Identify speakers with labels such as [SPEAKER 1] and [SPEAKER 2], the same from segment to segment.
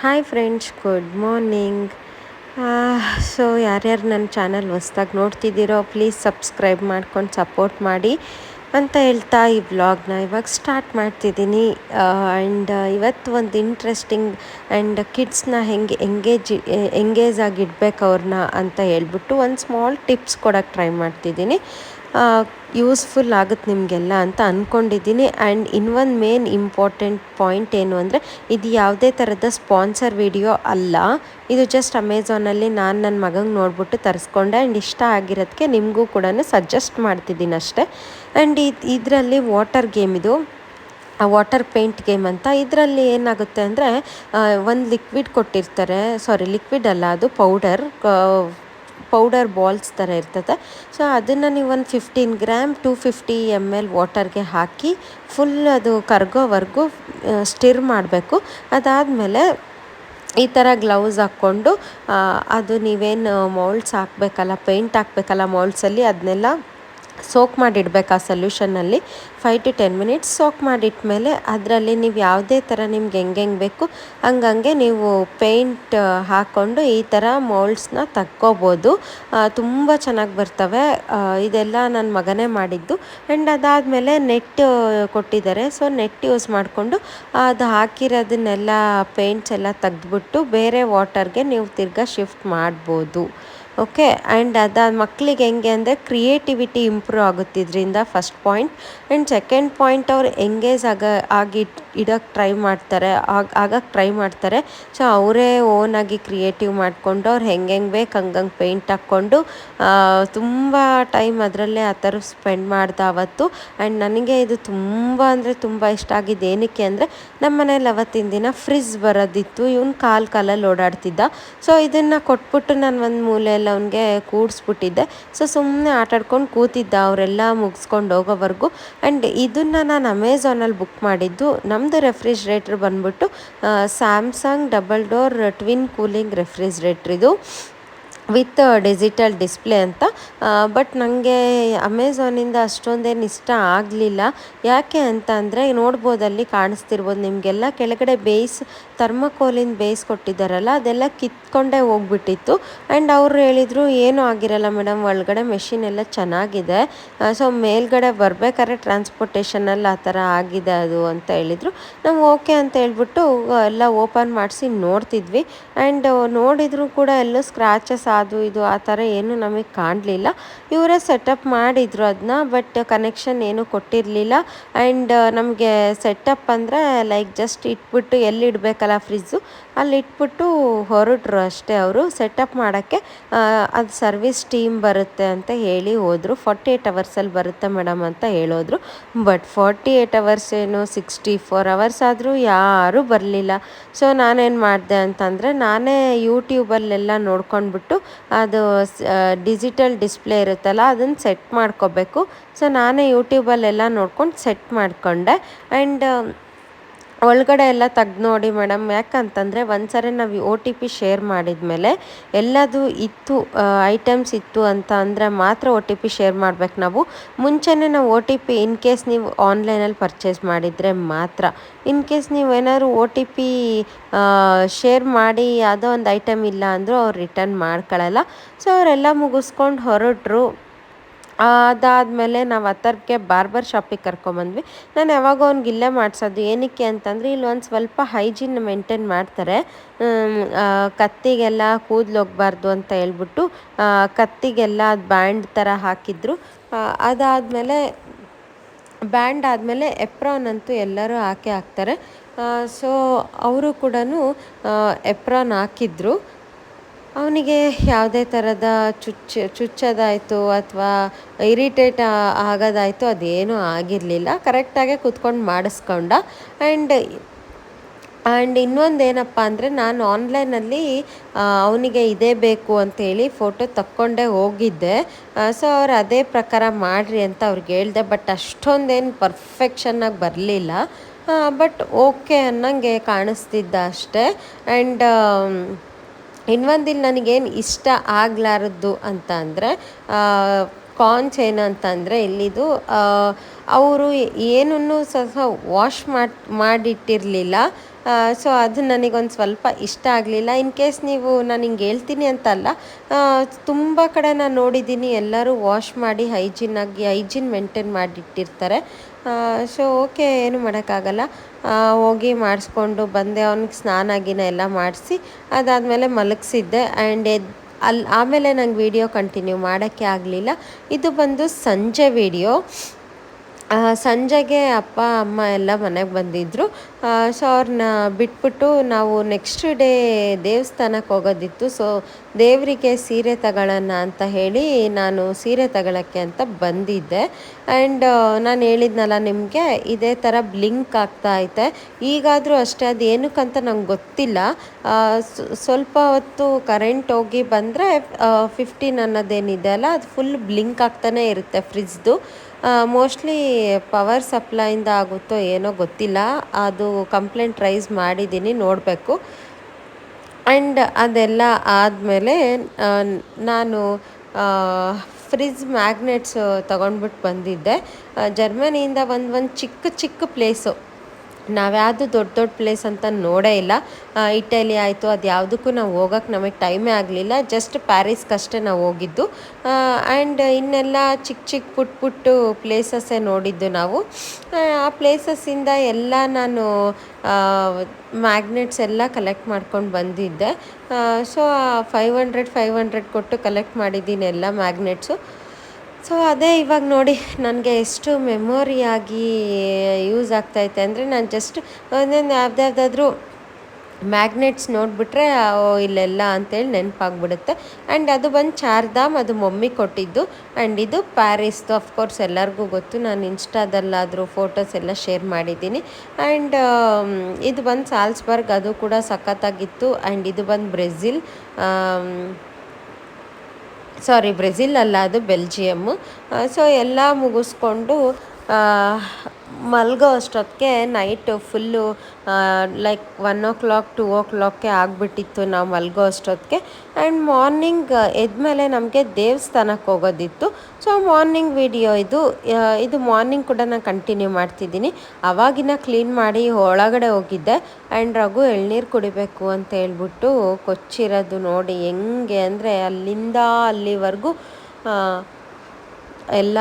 [SPEAKER 1] Hi friends good morning so ಯಾರ್ಯಾರು ನನ್ನ channel ಹೊಸ್ದಾಗಿ ನೋಡ್ತಿದ್ದೀರೋ ಪ್ಲೀಸ್ ಸಬ್ಸ್ಕ್ರೈಬ್ ಮಾಡ್ಕೊಂಡು ಸಪೋರ್ಟ್ ಮಾಡಿ ಅಂತ ಹೇಳ್ತಾ ಈ ವ್ಲಾಗ್ನ ಇವಾಗ ಸ್ಟಾರ್ಟ್ ಮಾಡ್ತಿದ್ದೀನಿ. ಆ್ಯಂಡ್ ಇವತ್ತು ಒಂದು ಇಂಟ್ರೆಸ್ಟಿಂಗ್ ಆ್ಯಂಡ್ ಕಿಡ್ಸ್ನ ಹೆಂಗೆ ಎಂಗೇಜ್ ಎಂಗೇಜ್ ಆಗಿಡ್ಬೇಕು ಅವ್ರನ್ನ ಅಂತ ಹೇಳ್ಬಿಟ್ಟು ಒಂದು ಸ್ಮಾಲ್ ಟಿಪ್ಸ್ ಕೊಡೋಕ್ಕೆ ಟ್ರೈ ಮಾಡ್ತಿದ್ದೀನಿ. ಯೂಸ್ಫುಲ್ ಆಗುತ್ತೆ ನಿಮಗೆಲ್ಲ ಅಂತ ಅಂದ್ಕೊಂಡಿದ್ದೀನಿ ಆ್ಯಂಡ್ ಇನ್ನೊಂದು ಮೇನ್ ಇಂಪಾರ್ಟೆಂಟ್ ಪಾಯಿಂಟ್ ಏನು ಅಂದರೆ, ಇದು ಯಾವುದೇ ಥರದ ಸ್ಪಾನ್ಸರ್ ವಿಡಿಯೋ ಅಲ್ಲ. ಇದು ಜಸ್ಟ್ ಅಮೆಝಾನಲ್ಲಿ ನಾನು ನನ್ನ ಮಗಂಗೆ ನೋಡ್ಬಿಟ್ಟು ತರಿಸ್ಕೊಂಡೆ. ಆ್ಯಂಡ್ ಇಷ್ಟ ಆಗಿರೋದಕ್ಕೆ ನಿಮಗೂ ಕೂಡ ಸಜೆಸ್ಟ್ ಮಾಡ್ತಿದ್ದೀನಿ ಅಷ್ಟೇ. ಆ್ಯಂಡ್ ಇದು, ಇದರಲ್ಲಿ ವಾಟರ್ ಗೇಮ್ ಇದು. ವಾಟರ್ ಪೇಂಟ್ ಗೇಮ್ ಅಂತ. ಇದರಲ್ಲಿ ಏನಾಗುತ್ತೆ ಅಂದರೆ ಒಂದು ಲಿಕ್ವಿಡ್ ಕೊಟ್ಟಿರ್ತಾರೆ. ಸಾರಿ ಲಿಕ್ವಿಡ್ ಅಲ್ಲ, ಅದು ಪೌಡರ್ ಪೌಡರ್ ಬಾಲ್ಸ್ ಥರ ಇರ್ತದೆ. ಸೊ ಅದನ್ನು ನೀವು ಒಂದು fifteen gram to fifty M L ವಾಟರ್ಗೆ ಹಾಕಿ ಫುಲ್ ಅದು ಕರ್ಗೋವರೆಗೂ ಸ್ಟಿರ್ ಮಾಡಬೇಕು. ಅದಾದಮೇಲೆ ಈ ಥರ ಗ್ಲೌಸ್ ಹಾಕ್ಕೊಂಡು ಅದು ನೀವೇನು ಮೌಲ್ಡ್ಸ್ ಹಾಕಬೇಕಲ್ಲ ಪೇಂಟ್ ಹಾಕಬೇಕಲ್ಲ ಮೌಲ್ಡ್ಸಲ್ಲಿ ಅದನ್ನೆಲ್ಲ ಸೋಕ್ ಮಾಡಿಡ್ಬೇಕು ಆ ಸೊಲ್ಯೂಷನಲ್ಲಿ five to ten minutes soak ಮಾಡಿಟ್ಮೇಲೆ ಅದರಲ್ಲಿ ನೀವು ಯಾವುದೇ ಥರ ನಿಮ್ಗೆ ಹೆಂಗೆ ಹೆಂಗೆ ಬೇಕು, ಹಂಗಂಗೆ ನೀವು ಪೇಂಟ್ ಹಾಕ್ಕೊಂಡು ಈ ಥರ ಮೋಲ್ಡ್ಸ್ನ ತಕ್ಕೋಬೋದು. ತುಂಬ ಚೆನ್ನಾಗಿ ಬರ್ತವೆ. ಇದೆಲ್ಲ ನನ್ನ ಮಗನೇ ಮಾಡಿದ್ದು. ಆ್ಯಂಡ್ ಅದಾದಮೇಲೆ ನೆಟ್ ಕೊಟ್ಟಿದ್ದಾರೆ. ಸೊ ನೆಟ್ ಯೂಸ್ ಮಾಡಿಕೊಂಡು ಅದು ಹಾಕಿರೋದನ್ನೆಲ್ಲ ಪೇಂಟ್ಸ್ ಎಲ್ಲ ತೆಗೆದ್ಬಿಟ್ಟು ಬೇರೆ ವಾಟರ್ಗೆ ನೀವು ತಿರ್ಗಾ ಶಿಫ್ಟ್ ಮಾಡ್ಬೋದು. ಓಕೆ ಆ್ಯಂಡ್ ಅದ ಮಕ್ಕಳಿಗೆ ಹೆಂಗೆ ಅಂದರೆ ಕ್ರಿಯೇಟಿವಿಟಿ ಇಂಪ್ರೂವ್ ಆಗುತ್ತೆ ಇದರಿಂದ first point and second point ಅವ್ರು ಎಂಗೇಜ್ ಆಗ, ಆಗಿ ಇಡೋಕ್ಕೆ ಟ್ರೈ ಮಾಡ್ತಾರೆ, ಆಗ ಆಗಕ್ಕೆ ಟ್ರೈ ಮಾಡ್ತಾರೆ. ಸೊ ಅವರೇ ಓನಾಗಿ ಕ್ರಿಯೇಟಿವ್ ಮಾಡಿಕೊಂಡು ಅವ್ರು ಹೆಂಗೆ ಹೆಂಗೆ ಬೇಕು ಹಂಗಂಗೆ ಪೇಂಟ್ ಹಾಕ್ಕೊಂಡು ತುಂಬ ಟೈಮ್ ಅದರಲ್ಲೇ ಆ ಥರ ಸ್ಪೆಂಡ್ ಮಾಡ್ದೆ ಅವತ್ತು. ಆ್ಯಂಡ್ ನನಗೆ ಇದು ತುಂಬ ಅಂದರೆ ತುಂಬ ಇಷ್ಟ ಆಗಿದ್ದು ಏನಕ್ಕೆ ಅಂದರೆ, ನಮ್ಮ ಮನೇಲಿ ಅವತ್ತಿನ ದಿನ ಫ್ರಿಜ್ ಬರೋದಿತ್ತು. ಇವನು ಕಾಲು ಕಾಲಲ್ಲಿ ಓಡಾಡ್ತಿದ್ದ. ಸೊ ಇದನ್ನು ಕೊಟ್ಬಿಟ್ಟು ನಾನು ಒಂದು ಮೂಲೆಯಲ್ಲಿ ಅವನಿಗೆ ಕೂಡಿಸ್ಬಿಟ್ಟಿದ್ದೆ. ಸೊ ಸುಮ್ಮನೆ ಆಟಾಡ್ಕೊಂಡು ಕೂತಿದ್ದ, ಅವರೆಲ್ಲ ಮುಗಿಸ್ಕೊಂಡು ಹೋಗೋವರೆಗೂ. ಆ್ಯಂಡ್ ಇದನ್ನು ನಾನು ಅಮೆಝಾನಲ್ಲಿ ಬುಕ್ ಮಾಡಿದ್ದು. ನಮ್ಮದು ರೆಫ್ರಿಜ್ರೇಟ್ರ್ ಬಂದ್ಬಿಟ್ಟು Samsung double door twin cooling refrigerator ಇದು. ವಿತ್ ಡಿಜಿಟಲ್ ಡಿಸ್ಪ್ಲೇ ಅಂತ. ಬಟ್ ನನಗೆ ಅಮೆಝಾನಿಂದ ಅಷ್ಟೊಂದೇನು ಇಷ್ಟ ಆಗಲಿಲ್ಲ. ಯಾಕೆ ಅಂತ ಅಂದರೆ ನೋಡ್ಬೋದಲ್ಲಿ ಕಾಣಿಸ್ತಿರ್ಬೋದು. ನಿಮಗೆಲ್ಲ ಕೆಳಗಡೆ ಬೇಯ್ಸ್ ಥರ್ಮಕೋಲಿಂದ ಬೇಯ್ಸ್ ಕೊಟ್ಟಿದ್ದಾರಲ್ಲ, ಅದೆಲ್ಲ ಕಿತ್ಕೊಂಡೇ ಹೋಗ್ಬಿಟ್ಟಿತ್ತು. ಆ್ಯಂಡ್ ಅವರು ಹೇಳಿದರು, ಏನೂ ಆಗಿರಲ್ಲ ಮೇಡಮ್, ಒಳಗಡೆ ಮೆಷಿನ್ ಎಲ್ಲ ಚೆನ್ನಾಗಿದೆ. ಸೊ ಮೇಲ್ಗಡೆ ಬರಬೇಕಾದ್ರೆ ಟ್ರಾನ್ಸ್ಪೋರ್ಟೇಷನಲ್ಲಿ ಆ ಥರ ಆಗಿದೆ ಅದು ಅಂತ ಹೇಳಿದರು. ನಾವು ಓಕೆ ಅಂತ ಹೇಳ್ಬಿಟ್ಟು, ಎಲ್ಲ ಓಪನ್ ಮಾಡಿಸಿ ನೋಡ್ತಿದ್ವಿ. ಆ್ಯಂಡ್ ನೋಡಿದರೂ ಕೂಡ ಎಲ್ಲೂ ಸ್ಕ್ರಾಚಸ್ ಅದು ಇದು ಆ ಥರ ಏನು ನಮಗೆ ಕಾಣಲಿಲ್ಲ. ಇವರೇ ಸೆಟಪ್ ಮಾಡಿದರು ಅದನ್ನ ಬಟ್ ಕನೆಕ್ಷನ್ ಏನು ಕೊಟ್ಟಿರಲಿಲ್ಲ. ಆ್ಯಂಡ್ ನಮಗೆ ಸೆಟಪ್ ಅಂದರೆ ಲೈಕ್ ಜಸ್ಟ್ ಇಟ್ಬಿಟ್ಟು ಎಲ್ಲಿ ಇಡಬೇಕಲ್ಲ ಫ್ರಿಜ್ಜು ಅಲ್ಲಿ ಇಟ್ಬಿಟ್ಟು ಹೊರಟ್ರು ಅಷ್ಟೇ ಅವರು. ಸೆಟಪ್ ಮಾಡೋಕ್ಕೆ ಅದು ಸರ್ವಿಸ್ ಟೀಮ್ ಬರುತ್ತೆ ಅಂತ ಹೇಳಿ ಹೋದರು. ಫಾರ್ಟಿ ಏಯ್ಟ್ ಅವರ್ಸಲ್ಲಿ ಬರುತ್ತೆ ಮೇಡಮ್ ಅಂತ ಹೇಳೋದ್ರು. ಬಟ್ ಫಾರ್ಟಿ ಏಯ್ಟ್ ಅವರ್ಸ್ ಏನು ಸಿಕ್ಸ್ಟಿ ಫೋರ್ ಅವರ್ಸ್ ಆದರೂ ಯಾರೂ ಬರಲಿಲ್ಲ. ಸೊ ನಾನೇನು ಮಾಡಿದೆ ಅಂತಂದರೆ, ನಾನೇ ಯೂಟ್ಯೂಬಲ್ಲೆಲ್ಲ ನೋಡ್ಕೊಂಡ್ಬಿಟ್ಟು ಅದು ಡಿಜಿಟಲ್ ಡಿಸ್ಪ್ಲೇ ಇರುತ್ತಲ್ಲ ಅದನ್ನು ಸೆಟ್ ಮಾಡ್ಕೋಬೇಕು. ಸೊ ನಾನೇ ಯೂಟ್ಯೂಬಲ್ಲೆಲ್ಲ ನೋಡ್ಕೊಂಡು ಸೆಟ್ ಮಾಡಿಕೊಂಡೆ. ಆ್ಯಂಡ್ ಒಳಗಡೆ ಎಲ್ಲ ತೆಗ್ದು ನೋಡಿ ಮೇಡಮ್. ಯಾಕಂತಂದರೆ ಒಂದು ನಾವು ಒ ಟಿ ಪಿ ಶೇರ್ ಮಾಡಿದ ಮೇಲೆ ಎಲ್ಲದು ಇತ್ತು ಐಟಮ್ಸ್ ಇತ್ತು ಅಂತ ಅಂದರೆ ಮಾತ್ರ ಒ ಟಿ ಪಿ ಶೇರ್ ಮಾಡ್ಬೇಕು ನಾವು. ಮುಂಚೆನೇ ನಾವು O T P in case ನೀವು ಆನ್ಲೈನಲ್ಲಿ ಪರ್ಚೇಸ್ ಮಾಡಿದರೆ ಮಾತ್ರ. ಇನ್ ಕೇಸ್ ನೀವು ಏನಾದ್ರು ಒ ಟಿ ಪಿ ಶೇರ್ ಮಾಡಿ ಯಾವುದೋ ಒಂದು ಐಟಮ್ ಇಲ್ಲ ಅಂದರೂ ಅವ್ರು ರಿಟರ್ನ್ ಮಾಡ್ಕೊಳ್ಳಲ್ಲ ಸೊ ಅವರೆಲ್ಲ ಮುಗಿಸ್ಕೊಂಡು ಹೊರಟ್ರು. ಅದಾದಮೇಲೆ ನಾವು ಹತ್ತರಕ್ಕೆ ಬಾರ್ಬರ್ ಶಾಪಿಗೆ ಕರ್ಕೊಂಬಂದ್ವಿ. ನಾನು ಯಾವಾಗ ಅವ್ನಿಗೆ ಇಲ್ಲೇ ಮಾಡಿಸೋದು ಏನಕ್ಕೆ ಅಂತಂದರೆ, ಇಲ್ಲಿ ಒಂದು ಸ್ವಲ್ಪ ಹೈಜೀನ್ ಮೇಂಟೈನ್ ಮಾಡ್ತಾರೆ. ಕತ್ತಿಗೆಲ್ಲ ಕೂದಲು ಹೋಗ್ಬಾರ್ದು ಅಂತ ಹೇಳ್ಬಿಟ್ಟು ಕತ್ತಿಗೆಲ್ಲ ಅದು ಬ್ಯಾಂಡ್ ಥರ ಹಾಕಿದ್ರು. ಅದಾದಮೇಲೆ, ಬ್ಯಾಂಡ್ ಆದಮೇಲೆ ಎಪ್ರಾನ್ ಅಂತೂ ಎಲ್ಲರೂ ಹಾಕೇ ಹಾಕ್ತಾರೆ. ಸೊ, ಅವರು ಕೂಡ ಎಪ್ರಾನ್ ಹಾಕಿದ್ರು. ಅವನಿಗೆ ಯಾವುದೇ ಥರದ ಚುಚ್ಚ, ಚುಚ್ಚೋದಾಯಿತು ಅಥವಾ ಇರಿಟೇಟ್ ಆಗೋದಾಯಿತು ಅದೇನೂ ಆಗಿರಲಿಲ್ಲ. ಕರೆಕ್ಟಾಗೆ ಕೂತ್ಕೊಂಡು ಮಾಡಿಸ್ಕೊಂಡ. ಆ್ಯಂಡ್ ಆ್ಯಂಡ್ ಇನ್ನೊಂದು ಏನಪ್ಪ ಅಂದರೆ ನಾನು ಆನ್ಲೈನಲ್ಲಿ ಅವನಿಗೆ ಇದೇ ಬೇಕು ಅಂತೇಳಿ ಫೋಟೋ ತಕ್ಕೊಂಡೇ ಹೋಗಿದ್ದೆ. ಸೊ ಅವ್ರು ಅದೇ ಪ್ರಕಾರ ಮಾಡಿರಿ ಅಂತ ಅವ್ರಿಗೆ ಹೇಳಿದೆ. ಬಟ್ ಅಷ್ಟೊಂದೇನು ಪರ್ಫೆಕ್ಷನ್ನಾಗಿ ಬರಲಿಲ್ಲ. ಬಟ್ ಓಕೆ ಅನ್ನಂಗೆ ಕಾಣಿಸ್ತಿದ್ದ ಅಷ್ಟೇ. ಆ್ಯಂಡ್ ಇನ್ನೊಂದಿಲ್ಲಿ ನನಗೇನು ಇಷ್ಟ ಆಗಲಾರದ್ದು ಅಂತ ಅಂದರೆ ಕಾನ್ಸ್ ಏನಂತಂದರೆ ಇಲ್ಲಿದು ಅವರು ಏನನ್ನು ಸಹ ವಾಶ್ ಮಾಡಿ, ಮಾಡಿಟ್ಟಿರಲಿಲ್ಲ. ಸೊ ಅದು ನನಗೊಂದು ಸ್ವಲ್ಪ ಇಷ್ಟ ಆಗಲಿಲ್ಲ. ಇನ್ ಕೇಸ್ ನೀವು ನಾನು ಹಿಂಗೆ ಹೇಳ್ತೀನಿ ಅಂತಲ್ಲ ತುಂಬ ಕಡೆ ನಾನು ನೋಡಿದ್ದೀನಿ ಎಲ್ಲರೂ ವಾಶ್ ಮಾಡಿ ಹೈಜಿನ್ನಾಗಿ ಹೈಜಿನ್ ಮೇಂಟೈನ್ ಮಾಡಿಟ್ಟಿರ್ತಾರೆ. ಸೊ ಓಕೆ ಏನು ಮಾಡೋಕ್ಕಾಗಲ್ಲ. ಹೋಗಿ ಮಾಡಿಸ್ಕೊಂಡು ಬಂದೆ, ಅವ್ನಿಗೆ ಸ್ನಾನ ಗಿನ ಎಲ್ಲ ಮಾಡಿಸಿ, ಅದಾದಮೇಲೆ ಮಲಗಿಸಿದ್ದೆ. ಆ್ಯಂಡ್ ಎದ್ ಅಲ್ಲಿ ಆಮೇಲೆ ನಂಗೆ ವಿಡಿಯೋ ಕಂಟಿನ್ಯೂ ಮಾಡೋಕ್ಕೆ ಆಗಲಿಲ್ಲ. ಇದು ಬಂದು ಸಂಜೆ ವಿಡಿಯೋ ಸಂಜೆಗೆ ಅಪ್ಪ, ಅಮ್ಮ ಎಲ್ಲ ಮನೆಗೆ ಬಂದಿದ್ದರು ಸೊ ಅವ್ರನ್ನ ಬಿಟ್ಬಿಟ್ಟು ನಾವು ನೆಕ್ಸ್ಟ್ ಡೇ ದೇವಸ್ಥಾನಕ್ಕೆ ಹೋಗೋದಿತ್ತು. ಸೊ ದೇವರಿಗೆ ಸೀರೆ ತಗೊಳ್ಳೋಣ ಅಂತ ಹೇಳಿ ನಾನು ಸೀರೆ ತಗೊಳ್ಳೋಕ್ಕೆ ಅಂತ ಬಂದಿದ್ದೆ. ಆ್ಯಂಡ್ ನಾನು ಹೇಳಿದ್ನಲ್ಲ ನಿಮಗೆ, ಇದೇ ಥರ ಬ್ಲಿಂಕ್ ಆಗ್ತಾ ಐತೆ. ಈಗಾದರೂ ಅಷ್ಟೇ ಅದು ಏನಕ್ಕಂತ ನಂಗೆ ಗೊತ್ತಿಲ್ಲ. ಸ್ವಲ್ಪ ಹೊತ್ತು ಕರೆಂಟ್ ಹೋಗಿ ಬಂದರೆ ಫಿಫ್ಟೀನ್ ಅನ್ನೋದೇನಿದೆ ಅಲ್ಲ, ಅದು ಫುಲ್ ಬ್ಲಿಂಕ್ ಆಗ್ತಾನೆ ಇರುತ್ತೆ ಫ್ರಿಜ್ದು ಮೋಸ್ಟ್ಲಿ ಪವರ್ ಸಪ್ಲೈಯಿಂದ ಆಗುತ್ತೋ ಏನೋ ಗೊತ್ತಿಲ್ಲ. ಅದು ಕಂಪ್ಲೇಂಟ್ ರೈಸ್ ಮಾಡಿದ್ದೀನಿ, ನೋಡಬೇಕು. ಆ್ಯಂಡ್ ಅದೆಲ್ಲ ಆದಮೇಲೆ ನಾನು ಫ್ರಿಜ್ ಮ್ಯಾಗ್ನೆಟ್ಸ್ ತೊಗೊಂಡ್ಬಿಟ್ಟು ಬಂದಿದ್ದೆ. ಜರ್ಮನಿಯಿಂದ ಒಂದು ಒಂದು ಚಿಕ್ಕ ಚಿಕ್ಕ ಪ್ಲೇಸು ನಾವ್ಯಾವುದು ದೊಡ್ಡ ದೊಡ್ಡ ಪ್ಲೇಸ್ ಅಂತ ನೋಡೇ ಇಲ್ಲ. ಇಟಲಿ ಆಯಿತು, ಅದು ಯಾವುದಕ್ಕೂ ನಾವು ಹೋಗೋಕ್ಕೆ ನಮಗೆ ಟೈಮೇ ಆಗಲಿಲ್ಲ. ಜಸ್ಟ್ ಪ್ಯಾರಿಸ್ಗಷ್ಟೇ ನಾವು ಹೋಗಿದ್ದು. ಆ್ಯಂಡ್ ಇನ್ನೆಲ್ಲ ಚಿಕ್ಕ ಚಿಕ್ಕ ಪುಟ್ ಪುಟ್ಟು ಪ್ಲೇಸಸ್ಸೇ ನೋಡಿದ್ದು ನಾವು. ಆ ಪ್ಲೇಸಸ್ಸಿಂದ ಎಲ್ಲ ನಾನು ಮ್ಯಾಗ್ನೆಟ್ಸ್ ಎಲ್ಲ ಕಲೆಕ್ಟ್ ಮಾಡ್ಕೊಂಡು ಬಂದಿದ್ದೆ. So five hundred five hundred ಕೊಟ್ಟು ಕಲೆಕ್ಟ್ ಮಾಡಿದ್ದೀನಿ ಎಲ್ಲ ಮ್ಯಾಗ್ನೆಟ್ಸು ಸೊ ಅದೇ ಇವಾಗ ನೋಡಿ, ನನಗೆ ಎಷ್ಟು ಮೆಮೊರಿಯಾಗಿ ಯೂಸ್ ಆಗ್ತೈತೆ ಅಂದರೆ ನಾನು ಜಸ್ಟ್ ಒಂದೊಂದು ಯಾವ್ದಾವ್ದಾದ್ರೂ ಮ್ಯಾಗ್ನೆಟ್ಸ್ ನೋಡಿಬಿಟ್ರೆ ಇಲ್ಲೆಲ್ಲ ಅಂತೇಳಿ ನೆನಪಾಗ್ಬಿಡುತ್ತೆ. ಆ್ಯಂಡ್ ಅದು ಬಂದು ಚಾರ್ಧಾಮ್ ಅದು ಮಮ್ಮಿ ಕೊಟ್ಟಿದ್ದು. ಆ್ಯಂಡ್ ಇದು ಪ್ಯಾರಿಸ್ದು ಅಫ್ಕೋರ್ಸ್ ಎಲ್ಲರಿಗೂ ಗೊತ್ತು. ನಾನು ಇನ್ಸ್ಟಾದಲ್ಲಾದರೂ ಫೋಟೋಸ್ ಎಲ್ಲ ಶೇರ್ ಮಾಡಿದ್ದೀನಿ. ಆ್ಯಂಡ್ ಇದು ಬಂದು ಸಾಲ್ಸ್ಬರ್ಗ್ ಅದು ಕೂಡ ಸಖತ್ತಾಗಿತ್ತು. ಆ್ಯಂಡ್ ಇದು ಬಂದು ಬ್ರೆಜಿಲ್ ಸಾರಿ ಬ್ರೆಜಿಲ್ ಅಲ್ಲ ಅದು ಬೆಲ್ಜಿಯಮ್ಮು ಸೊ ಎಲ್ಲ ಮುಗಿಸ್ಕೊಂಡು ಮಲ್ಗೋ ಅಷ್ಟೊತ್ತಿಗೆ night full like one o'clock two ಓ ಕ್ಲಾಕ್ಗೆ ಆಗಿಬಿಟ್ಟಿತ್ತು ನಾವು ಮಲಗೋ ಅಷ್ಟೊತ್ತಿಗೆ. ಆ್ಯಂಡ್ ಮಾರ್ನಿಂಗ್ ಎದ್ಮೇಲೆ ನಮಗೆ ದೇವಸ್ಥಾನಕ್ಕೆ ಹೋಗೋದಿತ್ತು. ಸೊ ಮಾರ್ನಿಂಗ್ ವಿಡಿಯೋ ಇದು ಇದು ಮಾರ್ನಿಂಗ್ ಕೂಡ ನಾನು ಕಂಟಿನ್ಯೂ ಮಾಡ್ತಿದ್ದೀನಿ. ಅವಾಗಿನ ಕ್ಲೀನ್ ಮಾಡಿ ಒಳಗಡೆ ಹೋಗಿದ್ದೆ. ಆ್ಯಂಡ್ ರಘು ಎಳ್ನೀರು ಕುಡಿಬೇಕು ಅಂತ ಹೇಳ್ಬಿಟ್ಟು ಕೊಚ್ಚಿರೋದು ನೋಡಿ ಹೆಂಗೆ ಅಂದರೆ ಅಲ್ಲಿಂದ ಅಲ್ಲಿವರೆಗೂ ಎಲ್ಲ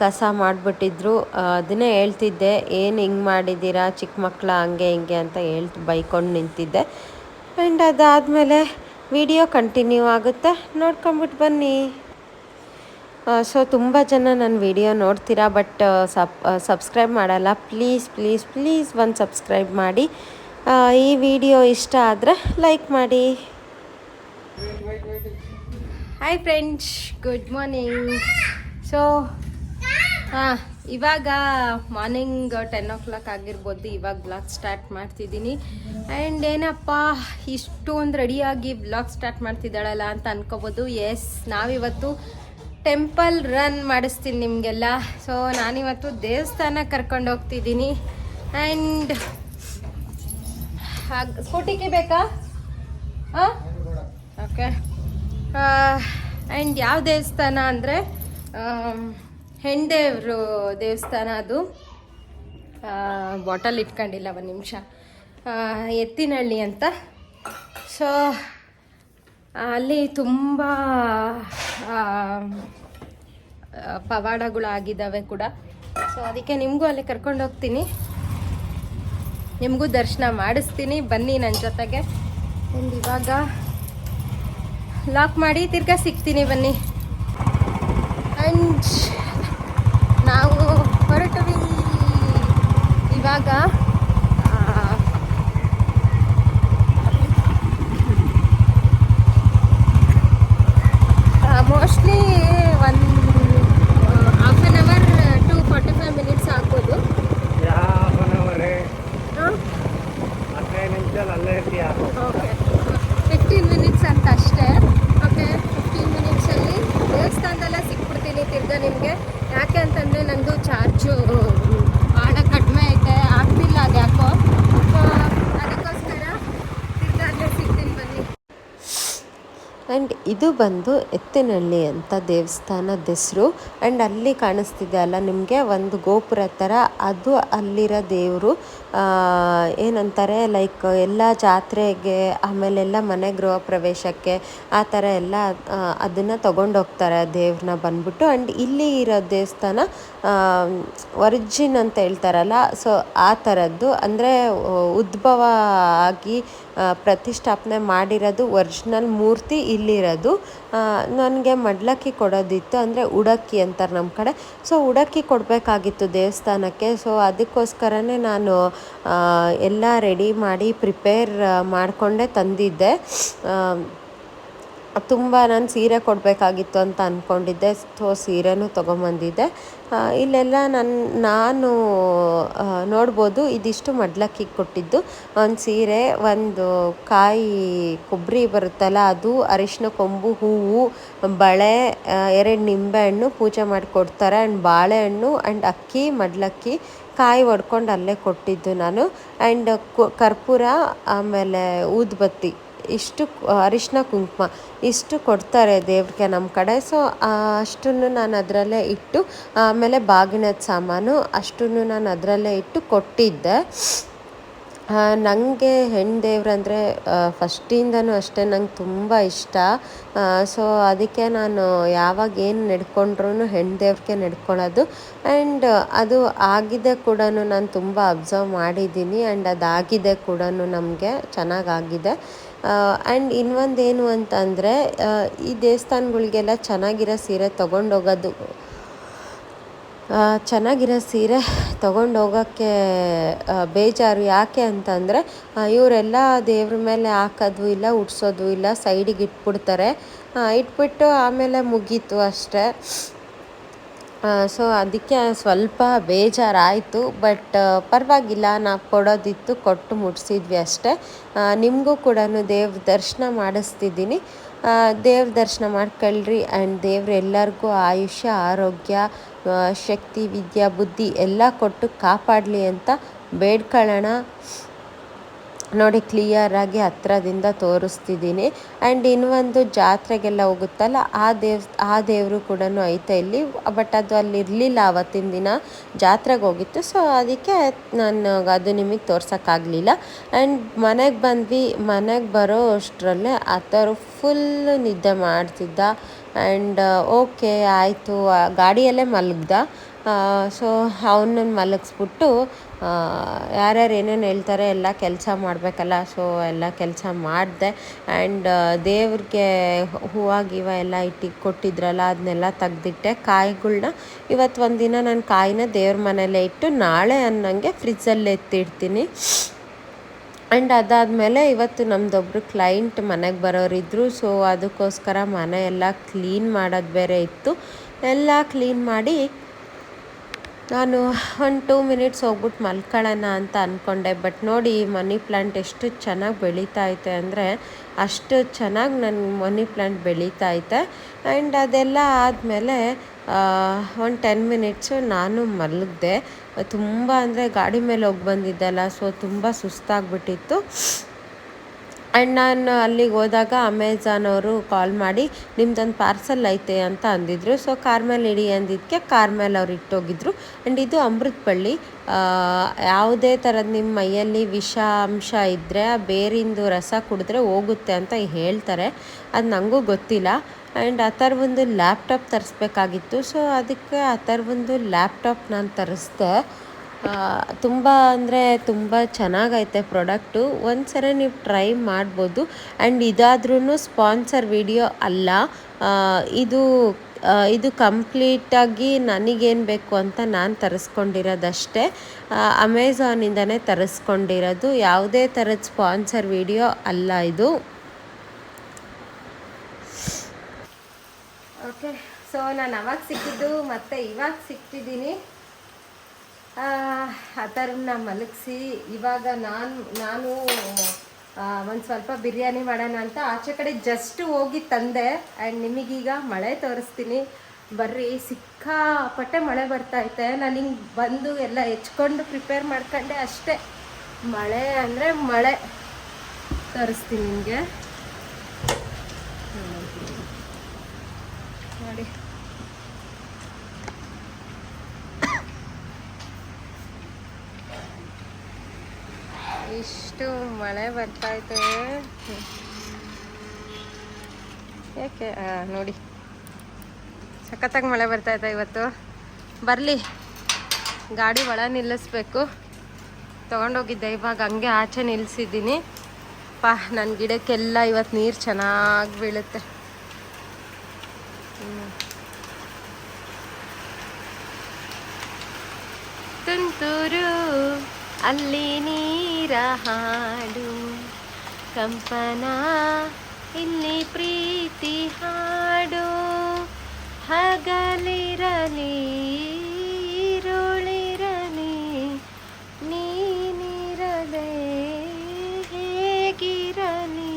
[SPEAKER 1] ಕಸ ಮಾಡಿಬಿಟ್ಟಿದ್ರು. ಅದನ್ನೇ ಹೇಳ್ತಿದ್ದೆ, ಏನು ಹಿಂಗೆ ಮಾಡಿದ್ದೀರಾ? ಚಿಕ್ಕ ಮಕ್ಕಳ ಹಂಗೆ ಹಿಂಗೆ ಅಂತ ಹೇಳ್ತು ಬೈಕೊಂಡು ನಿಂತಿದ್ದೆ. ಆ್ಯಂಡ್ ಅದಾದಮೇಲೆ ವಿಡಿಯೋ ಕಂಟಿನ್ಯೂ ಆಗುತ್ತೆ. ನೋಡ್ಕೊಂಬಿಟ್ಟು ಬನ್ನಿ. ಸೊ ತುಂಬ ಜನ ನನ್ನ ವಿಡಿಯೋ ನೋಡ್ತೀರಾ, ಬಟ್ ಸಬ್ ಸಬ್ಸ್ಕ್ರೈಬ್ ಮಾಡಲ್ಲ. ಪ್ಲೀಸ್ ಪ್ಲೀಸ್ ಪ್ಲೀಸ್ ಒಂದು ಸಬ್ಸ್ಕ್ರೈಬ್ ಮಾಡಿ. ಈ ವಿಡಿಯೋ ಇಷ್ಟ ಆದರೆ ಲೈಕ್ ಮಾಡಿ. Hi friends good morning so ಹಾಂ ಇವಾಗ ಮಾರ್ನಿಂಗ್ ಟೆನ್ ಓ ಕ್ಲಾಕ್ ಆಗಿರ್ಬೋದು, ಇವಾಗ ಬ್ಲಾಗ್ ಸ್ಟಾರ್ಟ್ ಮಾಡ್ತಿದ್ದೀನಿ. ಆ್ಯಂಡ್ ಏನಪ್ಪ, ಇಷ್ಟೊಂದು ರೆಡಿಯಾಗಿ ಬ್ಲಾಗ್ ಸ್ಟಾರ್ಟ್ ಮಾಡ್ತಿದ್ದಾಳಲ್ಲ ಅಂತ ಅನ್ಕೋಬೋದು. ಎಸ್ ನಾವಿವತ್ತು ಟೆಂಪಲ್ ರನ್ ಮಾಡಿಸ್ತೀನಿ ನಿಮಗೆಲ್ಲ. ಸೊ ನಾನಿವತ್ತು ದೇವಸ್ಥಾನ ಕರ್ಕೊಂಡು ಹೋಗ್ತಿದ್ದೀನಿ. ಆ್ಯಂಡ್ ಸ್ಕೂಟಿಗೆ ಬೇಕಾ? ಹಾಂ ಓಕೆ ಆ್ಯಂಡ್ ಯಾವ ದೇವಸ್ಥಾನ ಅಂದರೆ ಹೆಣ್ದೇವ್ರು ದೇವಸ್ಥಾನ ಅದು. ಬಾಟಲ್ ಇಟ್ಕೊಂಡಿಲ್ಲ, ಒಂದು ನಿಮಿಷ. ಎತ್ತಿನಹಳ್ಳಿ ಅಂತ. ಸೊ ಅಲ್ಲಿ ತುಂಬ ಪವಾಡಗಳು ಆಗಿದ್ದಾವೆ ಕೂಡ. ಸೊ ಅದಕ್ಕೆ ನಿಮಗೂ ಅಲ್ಲಿ ಕರ್ಕೊಂಡು ಹೋಗ್ತೀನಿ. ನಿಮಗೂ ದರ್ಶನ ಮಾಡಿಸ್ತೀನಿ. ಬನ್ನಿ ನನ್ನ ಜೊತೆಗೆ. ಇವಾಗ ಲಾಕ್ ಮಾಡಿ ತಿರ್ಗಾ ಸಿಗ್ತೀನಿ ಬನ್ನಿ. ಆ್ಯಂಡ್ ನಾವು ಹೊರಟವಿ ಇವಾಗ ಮೋಸ್ಟ್ಲಿ ಒಂದು half an hour to forty five minutes ಆಗ್ಬೋದು
[SPEAKER 2] ಹಾಫ್ ಅನ್ ಅವರ್
[SPEAKER 1] ಹಾಂ
[SPEAKER 2] ಹದಿನೈದು ನಿಮಿಷದಲ್ಲಿ ಅಲ್ಲೇ ಇರ್ತೀಯ
[SPEAKER 1] ಓಕೆ ಫಿಫ್ಟೀನ್ ಮಿನಿಟ್ಸ್ ಅಂತ ಅಷ್ಟೇ ಓಕೆ ಫಿಫ್ಟೀನ್ ಮಿನಿಟ್ಸಲ್ಲಿ ದೇವಸ್ಥಾನದಲ್ಲೇ ಸಿಕ್ಬಿಡ್ತೀನಿ ತಿರ್ಗಾ ನಿಮಗೆ ಯಾಕೆ ಅಂತಂದರೆ ನಂದು ಚಾರ್ಜು ಭಾಳ ಕಡಿಮೆ ಐತೆ ಆಗ್ತಿಲ್ಲ ಅದು ಯಾಕೋ ಸೊ ಅದಕ್ಕೋಸ್ಕರ ತಿರ್ಗಾ ಅಲ್ಲೇ ಸಿಗ್ತೀನಿ ಬನ್ನಿ ಆ್ಯಂಡ್ ಇದು ಬಂದು ಎತ್ತಿನಹಳ್ಳಿ ಅಂತ ದೇವಸ್ಥಾನದ ಹೆಸರು ಆ್ಯಂಡ್ ಅಲ್ಲಿ ಕಾಣಿಸ್ತಿದೆ ಅಲ್ಲ, ನಿಮಗೆ ಒಂದು ಗೋಪುರ ಥರ ಅದು ಅಲ್ಲಿರೋ ದೇವರು ಏನಂತಾರೆ ಲೈಕ್ ಎಲ್ಲ ಜಾತ್ರೆಗೆ, ಆಮೇಲೆಲ್ಲ ಮನೆ ಗೃಹ ಪ್ರವೇಶಕ್ಕೆ ಆ ಥರ ಎಲ್ಲ ಅದನ್ನು ತೊಗೊಂಡೋಗ್ತಾರೆ ದೇವ್ರನ್ನ ಬಂದ್ಬಿಟ್ಟು. ಆ್ಯಂಡ್ ಇಲ್ಲಿ ಇರೋ ದೇವಸ್ಥಾನ ಒರಿಜಿನ್ ಅಂತ ಹೇಳ್ತಾರಲ್ಲ ಸೊ ಆ ಥರದ್ದು ಅಂದರೆ ಉದ್ಭವ ಆಗಿ ಪ್ರತಿಷ್ಠಾಪನೆ ಮಾಡಿರೋದು ಒರ್ಜಿನಲ್ ಮೂರ್ತಿ ಇಲ್ಲಿರೋದು. ನನಗೆ ಮಡ್ಲಕ್ಕಿ ಕೊಡೋದಿತ್ತು, ಅಂದರೆ ಉಡಕ್ಕಿ ಅಂತಾರೆ ನಮ್ಮ ಕಡೆ. ಸೊ ಉಡಕ್ಕಿ ಕೊಡಬೇಕಾಗಿತ್ತು ದೇವಸ್ಥಾನಕ್ಕೆ. ಸೊ ಅದಕ್ಕೋಸ್ಕರನೇ ನಾನು ಎಲ್ಲ ರೆಡಿ ಮಾಡಿ ಪ್ರಿಪೇರ್ ಮಾಡಿಕೊಂಡೇ ತಂದಿದ್ದೆ. ತುಂಬ ನಾನು ಸೀರೆ ಕೊಡಬೇಕಾಗಿತ್ತು ಅಂತ ಅಂದ್ಕೊಂಡಿದ್ದೆ ಸೊ ಸೀರೆನೂ ತೊಗೊಂಬಂದಿದ್ದೆ. ಇಲ್ಲೆಲ್ಲ ನನ್ನ ನಾನು ನೋಡ್ಬೋದು, ಇದಿಷ್ಟು ಮಡ್ಲಕ್ಕಿಗೆ ಕೊಟ್ಟಿದ್ದು. ಒಂದು ಸೀರೆ, ಒಂದು ಕಾಯಿ ಕೊಬ್ಬರಿ ಬರುತ್ತಲ್ಲ, ಅದು ಅರಿಶಿನ ಕೊಂಬು, ಹೂವು, ಬಳೆ ಎರಡು ನಿಂಬೆಹಣ್ಣು ಪೂಜೆ ಮಾಡಿ ಕೊಡ್ತಾರೆ ಆ್ಯಂಡ್ ಬಾಳೆಹಣ್ಣು ಆ್ಯಂಡ್ ಅಕ್ಕಿ, ಮಡ್ಲಕ್ಕಿ, ಕಾಯಿ ಒಡ್ಕೊಂಡು ಅಲ್ಲೇ ಕೊಟ್ಟಿದ್ದು ನಾನು. ಆ್ಯಂಡ್ ಕರ್ಪೂರ, ಆಮೇಲೆ ಊದುಬತ್ತಿ. ಇಷ್ಟು ಅರಿಶಿನ ಕುಂಕುಮ ಇಷ್ಟು ಕೊಡ್ತಾರೆ ದೇವ್ರಿಗೆ ನಮ್ಮ ಕಡೆ. ಸೊ ಅಷ್ಟನ್ನು ನಾನು ಅದರಲ್ಲೇ ಇಟ್ಟು, ಆಮೇಲೆ ಬಾಗಿಣದ ಸಾಮಾನು ಅಷ್ಟನ್ನು ನಾನು ಅದರಲ್ಲೇ ಇಟ್ಟು ಕೊಟ್ಟಿದ್ದೆ. ನನಗೆ ಹೆಣ್ಣು ದೇವ್ರಂದರೆ ಫಸ್ಟಿಂದನೂ ಅಷ್ಟೇ ನಂಗೆ ತುಂಬ ಇಷ್ಟ. ಸೊ ಅದಕ್ಕೆ ನಾನು ಯಾವಾಗ ಏನು ನಡ್ಕೊಂಡ್ರೂ ಹೆಣ್ಣು ದೇವ್ರಿಗೆ ನಡ್ಕೊಳ್ಳೋದು ಆ್ಯಂಡ್ ಅದು ಆಗಿದೆ ಕೂಡ ನಾನು ತುಂಬ ಅಬ್ಸರ್ವ್ ಮಾಡಿದ್ದೀನಿ. ಆ್ಯಂಡ್ ಅದಾಗಿದೆ ಕೂಡ ನಮಗೆ ಚೆನ್ನಾಗಾಗಿದೆ. ಆ್ಯಂಡ್ ಇನ್ನೊಂದೇನು ಅಂತಂದರೆ ಈ ದೇವಸ್ಥಾನಗಳಿಗೆಲ್ಲ ಚೆನ್ನಾಗಿರೋ ಸೀರೆ ತೊಗೊಂಡೋಗೋದು. ಚೆನ್ನಾಗಿರೋ ಸೀರೆ ತೊಗೊಂಡೋಗೋಕ್ಕೆ ಬೇಜಾರು ಯಾಕೆ ಅಂತಂದರೆ ಇವರೆಲ್ಲ ದೇವ್ರ ಮೇಲೆ ಹಾಕೋದು ಇಲ್ಲ, ಉಡ್ಸೋದು ಇಲ್ಲ, ಸೈಡಿಗೆ ಇಟ್ಬಿಡ್ತಾರೆ. ಇಟ್ಬಿಟ್ಟು ಆಮೇಲೆ ಮುಗೀತು ಅಷ್ಟೇ. ಸೊ ಅದಕ್ಕೆ ಸ್ವಲ್ಪ ಬೇಜಾರಾಯಿತು ಬಟ್ ಪರವಾಗಿಲ್ಲ, ನಾವು ಕೊಡೋದಿತ್ತು, ಕೊಟ್ಟು ಮುಟ್ಸಿದ್ವಿ ಅಷ್ಟೇ. ನಿಮಗೂ ಕೂಡ ದೇವ್ರ ದರ್ಶನ ಮಾಡಿಸ್ತಿದ್ದೀನಿ. ದೇವ್ರ ದರ್ಶನ ಮಾಡ್ಕೊಳ್ರಿ ಆ್ಯಂಡ್ ದೇವ್ರು ಎಲ್ಲರಿಗೂ ಆಯುಷ್ಯ, ಆರೋಗ್ಯ ಶಕ್ತಿ, ವಿದ್ಯಾ, ಬುದ್ಧಿ ಎಲ್ಲ ಕೊಟ್ಟು ಕಾಪಾಡಲಿ ಅಂತ ಬೇಡ್ಕೊಳ್ಳೋಣ. ನೋಡಿ ಕ್ಲಿಯರಾಗಿ ಹತ್ರದಿಂದ ತೋರಿಸ್ತಿದ್ದೀನಿ. ಆ್ಯಂಡ್ ಇನ್ನೊಂದು ಜಾತ್ರೆಗೆಲ್ಲ ಹೋಗುತ್ತಲ್ಲ, ಆ ದೇವ್, ಆ ದೇವರು ಕೂಡ ಐತೆ ಇಲ್ಲಿ. ಬಟ್ ಅದು ಅಲ್ಲಿ ಇರಲಿಲ್ಲ ಆವತ್ತಿನ ದಿನ, ಜಾತ್ರೆಗೆ ಹೋಗಿತ್ತು. ಸೊ ಅದಕ್ಕೆ ನಾನು ಅದು ನಿಮಗೆ ತೋರ್ಸೋಕ್ಕಾಗಲಿಲ್ಲ. ಆ್ಯಂಡ್ ಮನೆಗೆ ಬಂದ್ವಿ, ಮನೆಗೆ ಬರೋ ಅಷ್ಟರಲ್ಲೇ ಆ ಥರ ಫುಲ್ ನಿದ್ದೆ ಮಾಡ್ತಿದ್ದ. ಆ್ಯಂಡ್ ಓಕೆ ಆಯಿತು ಗಾಡಿಯಲ್ಲೇ ಮಲಗ್ದ. ಸೊ ಅವನನ್ನು ಮಲಗಿಸ್ಬಿಟ್ಟು ಯಾರ್ಯಾರು ಏನೇನು ಹೇಳ್ತಾರೆ ಎಲ್ಲ ಕೆಲಸ ಮಾಡಬೇಕಲ್ಲ ಸೊ ಎಲ್ಲ ಕೆಲಸ ಮಾಡಿದೆ. ಆ್ಯಂಡ್ ದೇವ್ರಿಗೆ ಹೂವು, ಗೀವ ಎಲ್ಲ ಇಟ್ಟು ಕೊಟ್ಟಿದ್ರಲ್ಲ ಅದನ್ನೆಲ್ಲ ತೆಗ್ದಿಟ್ಟೆ. ಕಾಯಿಗಳ್ನ ಇವತ್ತು ಒಂದಿನ ನಾನು ಕಾಯಿನ ದೇವ್ರ ಮನೇಲೇ ಇಟ್ಟು ನಾಳೆ ಅನ್ನಂಗೆ ಫ್ರಿಜ್ಜಲ್ಲಿ ಎತ್ತಿಡ್ತೀನಿ. ಆ್ಯಂಡ್ ಅದಾದಮೇಲೆ ಇವತ್ತು ನಮ್ಮದೊಬ್ಬರು ಕ್ಲೈಂಟ್ ಮನೆಗೆ ಬರೋರಿದ್ದರು ಸೊ ಅದಕ್ಕೋಸ್ಕರ ಮನೆ ಎಲ್ಲ ಕ್ಲೀನ್ ಮಾಡೋದು ಬೇರೆ ಇತ್ತು. ಎಲ್ಲ ಕ್ಲೀನ್ ಮಾಡಿ ನಾನು ಒಂದು ಟೂ ಮಿನಿಟ್ಸ್ ಹೋಗ್ಬಿಟ್ಟು ಮಲ್ಕೊಳ್ಳೋಣ ಅಂತ ಅಂದ್ಕೊಂಡೆ. ಬಟ್ ನೋಡಿ ಮನಿ ಪ್ಲ್ಯಾಂಟ್ ಎಷ್ಟು ಚೆನ್ನಾಗಿ ಬೆಳೀತಾ ಐತೆ ಅಂದರೆ, ಅಷ್ಟು ಚೆನ್ನಾಗಿ ನನ್ನ ಮನಿ ಪ್ಲ್ಯಾಂಟ್ ಬೆಳೀತಾ ಐತೆ. ಆ್ಯಂಡ್ ಅದೆಲ್ಲ ಆದಮೇಲೆ ಒಂದು ಟೆನ್ ಮಿನಿಟ್ಸು ನಾನು ಮಲಗಿದೆ. ತುಂಬ ಅಂದರೆ ಗಾಡಿ ಮೇಲೆ ಹೋಗಿ ಬಂದಿದ್ದಲ್ಲ, ಸೊ ತುಂಬ ಸುಸ್ತಾಗ್ಬಿಟ್ಟಿತ್ತು. ಆ್ಯಂಡ್ ನಾನು ಅಲ್ಲಿಗೆ ಹೋದಾಗ ಅಮೆಝಾನ್ ಅವರು ಕಾಲ್ ಮಾಡಿ ನಿಮ್ದೊಂದು ಪಾರ್ಸಲ್ ಐತೆ ಅಂತ ಅಂದಿದ್ರು. ಸೊ ಕಾರ್ ಮೇಲೆ ಇಡಿ ಅಂದಿದ್ದಕ್ಕೆ ಕಾರ್ ಮೇಲೆ ಅವ್ರು ಇಟ್ಟೋಗಿದ್ರು. ಆ್ಯಂಡ್ ಇದು ಅಮೃತ ಬಳ್ಳಿ ಆ, ಯಾವುದೇ ಥರದ ನಿಮ್ಮ ಮೈಯಲ್ಲಿ ವಿಷ ಅಂಶ ಇದ್ದರೆ ಆ ಬೇರಿಂದು ರಸ ಕುಡಿದ್ರೆ ಹೋಗುತ್ತೆ ಅಂತ ಹೇಳ್ತಾರೆ. ಅದು ನನಗೂ ಗೊತ್ತಿಲ್ಲ. ಆ್ಯಂಡ್ ಆ ಥರ ಒಂದು ಲ್ಯಾಪ್ಟಾಪ್ ತರಿಸ್ಬೇಕಾಗಿತ್ತು. ಸೊ ಅದಕ್ಕೆ ಆ ಥರ ಒಂದು ಲ್ಯಾಪ್ಟಾಪ್ ನಾನು ತರಿಸ್ದೆ. ತುಂಬ ಅಂದರೆ ತುಂಬ ಚೆನ್ನಾಗೈತೆ ಪ್ರಾಡಕ್ಟು. ಒಂದು ಸಲ ನೀವು ಟ್ರೈ ಮಾಡ್ಬೋದು. ಆ್ಯಂಡ್ ಇದಾದ್ರೂ ಸ್ಪಾನ್ಸರ್ ವಿಡಿಯೋ ಅಲ್ಲ. ಇದು ಇದು ಕಂಪ್ಲೀಟಾಗಿ ನನಗೇನು ಬೇಕು ಅಂತ ನಾನು ತರಿಸ್ಕೊಂಡಿರೋದಷ್ಟೇ. ಅಮೆಝಾನಿಂದನೇ ತರಿಸ್ಕೊಂಡಿರೋದು. ಯಾವುದೇ ಥರದ ಸ್ಪಾನ್ಸರ್ ವಿಡಿಯೋ ಅಲ್ಲ ಇದು. ಓಕೆ, ಸೊ ನಾನು ಅವಾಗ ಸಿಕ್ಕಿದ್ದು ಮತ್ತೆ ಇವಾಗ ಸಿಕ್ತಿದ್ದೀನಿ. ಆ ಥರನ್ನ ಮಲಗಿಸಿ. ಇವಾಗ ನಾನು ನಾನು ಒಂದು ಸ್ವಲ್ಪ ಬಿರಿಯಾನಿ ಮಾಡೋಣ ಅಂತ ಆಚೆ ಕಡೆ ಜಸ್ಟ್ ಹೋಗಿ ತಂದೆ. ಆ್ಯಂಡ್ ನಿಮಗೀಗ ಮಳೆ ತೋರಿಸ್ತೀನಿ. ಬರ್ರಿ, ಸಿಕ್ಕಾಪಟ್ಟೆ ಮಳೆ ಬರ್ತಾ ಐತೆ. ನಾನು ಹಿಂಗೆ ಬಂದು ಎಲ್ಲ ಹೆಚ್ಕೊಂಡು ಪ್ರಿಪೇರ್ ಮಾಡ್ಕೊಂಡೆ ಅಷ್ಟೇ. ಮಳೆ ಅಂದರೆ ಮಳೆ. ತೋರಿಸ್ತೀನಿ ನಿಮಗೆ ನೋಡಿ ಇಷ್ಟು ಮಳೆ ಇದೆ. ಯಾಕೆ? ನೋಡಿ. ಸಖತ್ತಾಗಿ ಮಳೆ ಬರ್ತಾ ಇದೆ ಇವತ್ತು. ಬರಲಿ. ಗಾಡಿ ಒಳ ನಿಲ್ಲಿಸ್ಬೇಕು. ತೊಗೊಂಡೋಗಿದ್ದೆ, ಇವಾಗ ಹಂಗೆ ಆಚೆ ನಿಲ್ಲಿಸಿದ್ದೀನಿ ಪಾ ನನ್ನ ಗಿಡಕ್ಕೆಲ್ಲ ಇವತ್ತು ನೀರು ಚೆನ್ನಾಗಿ ಬೀಳುತ್ತೆ. ತುಂತೂರು, ಅಲ್ಲಿ ಅಲ್ಲಿ ನೀರ ಹಾಡು ಕಂಪನ, ಇಲ್ಲಿ ಪ್ರೀತಿ ಹಾಡು. ಹಗಲಿರಲಿ ಇರುಳಿರಲಿ ನೀನಿರದೆ ಹೇಗಿರಲಿ?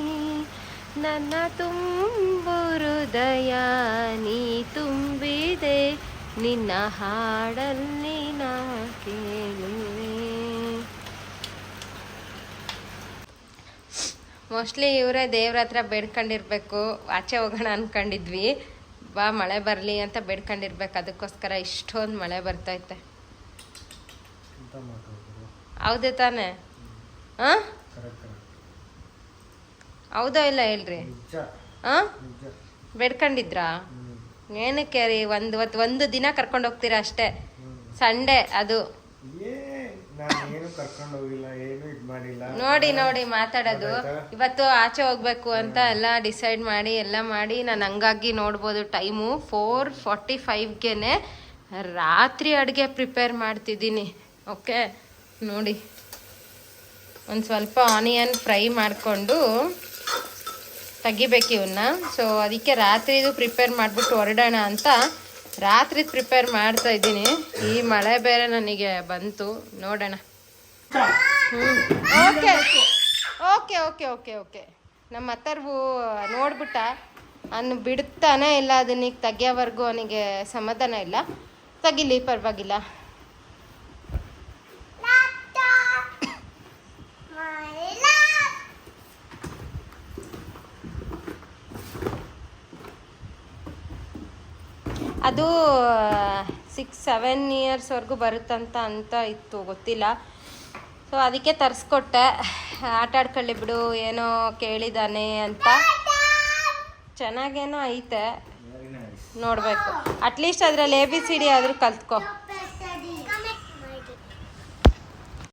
[SPEAKER 1] ನನ್ನ ತುಂಬು ಹೃದಯ ನೀ ತುಂಬಿದೆ. ನಿನ್ನ ಹಾಡಲ್ಲಿ ನಾ ಕೇಳುವೆ ಮೋಸ್ಟ್ಲಿ ಇವರೇ ದೇವ್ರ ಹತ್ರ ಬೇಡ್ಕೊಂಡಿರ್ಬೇಕು. ಆಚೆ ಹೋಗೋಣ ಅನ್ಕೊಂಡಿದ್ವಿ. ಬಾ ಮಳೆ ಬರಲಿ ಅಂತ ಬೇಡ್ಕೊಂಡಿರ್ಬೇಕು. ಅದಕ್ಕೋಸ್ಕರ ಇಷ್ಟೊಂದು ಮಳೆ ಬರ್ತೈತೆ ಹೌದೇ ತಾನೇ? ಹಾಂ ಹೌದೋ ಇಲ್ಲ ಹೇಳ್ರಿ? ಹಾಂ ಬೇಡ್ಕೊಂಡಿದ್ರಾ? ಏನಕ್ಕೆ ರೀ? ಒಂದು ಒಂದು ದಿನ ಕರ್ಕೊಂಡು ಹೋಗ್ತೀರಾ ಅಷ್ಟೇ? ಸಂಡೇ ಅದು. ನೋಡಿ ನೋಡಿ ಮಾತಾಡೋದು? ಇವತ್ತು ಆಚೆ ಹೋಗ್ಬೇಕು ಅಂತ ಎಲ್ಲ ಡಿಸೈಡ್ ಮಾಡಿ ಎಲ್ಲ ಮಾಡಿ ನಾನು ಹಂಗಾಗಿ ನೋಡ್ಬೋದು ಟೈಮು. ಫೋರ್ ಫಾರ್ಟಿ ಫೈವ್ಗೆನೆ ರಾತ್ರಿ ಅಡುಗೆ ಪ್ರಿಪೇರ್ ಮಾಡ್ತಿದ್ದೀನಿ. ಓಕೆ? ನೋಡಿ. ಒಂದು ಸ್ವಲ್ಪ ಆನಿಯನ್ ಫ್ರೈ ಮಾಡಿಕೊಂಡು ತೆಗಿಬೇಕು ಇವನ್ನ ಸೊ ಅದಕ್ಕೆ ರಾತ್ರಿದು ಪ್ರಿಪೇರ್ ಮಾಡಿಬಿಟ್ಟು ಹೊರಡೋಣ ಅಂತ ರಾತ್ರಿ ಪ್ರಿಪೇರ್ ಮಾಡ್ತಾ ಇದ್ದೀನಿ. ಈ ಮಳೆ ಬೇರೆ ನನಗೆ ಬಂತು. ನೋಡೋಣ. Okay. Okay okay okay okay. ನಮ್ಮ ಅತ್ತರ್ವು ನೋಡ್ಬಿಟ್ಟ. ಅನ್ನು ಬಿಡ್ತಾನೆ ಇಲ್ಲ, ಅದನ್ನ ಈಗ ತೆಗಿಯೋವರೆಗೂ ಅವನಿಗೆ ಸಮಾಧಾನ ಇಲ್ಲ. ತೆಗಿಲಿ, ಪರವಾಗಿಲ್ಲ. ಅದು ಸಿಕ್ಸ್ ಸೆವೆನ್ ಇಯರ್ಸ್ವರೆಗೂ ಬರುತ್ತಂತ ಅಂತ ಇತ್ತು, ಗೊತ್ತಿಲ್ಲ. ಸೊ ಅದಕ್ಕೆ ತರಿಸ್ಕೊಟ್ಟೆ. ಆಟ ಆಡ್ಕೊಳ್ಳಿ ಬಿಡು, ಏನೋ ಕೇಳಿದಾನೆ ಅಂತ. ಚೆನ್ನಾಗೇನೋ ಐತೆ. ನೋಡಬೇಕು. ಅಟ್ಲೀಸ್ಟ್ ಅದರಲ್ಲಿ ಎ ಬಿ ಸಿ ಡಿ ಆದರೂ ಕಲ್ತ್ಕೊ.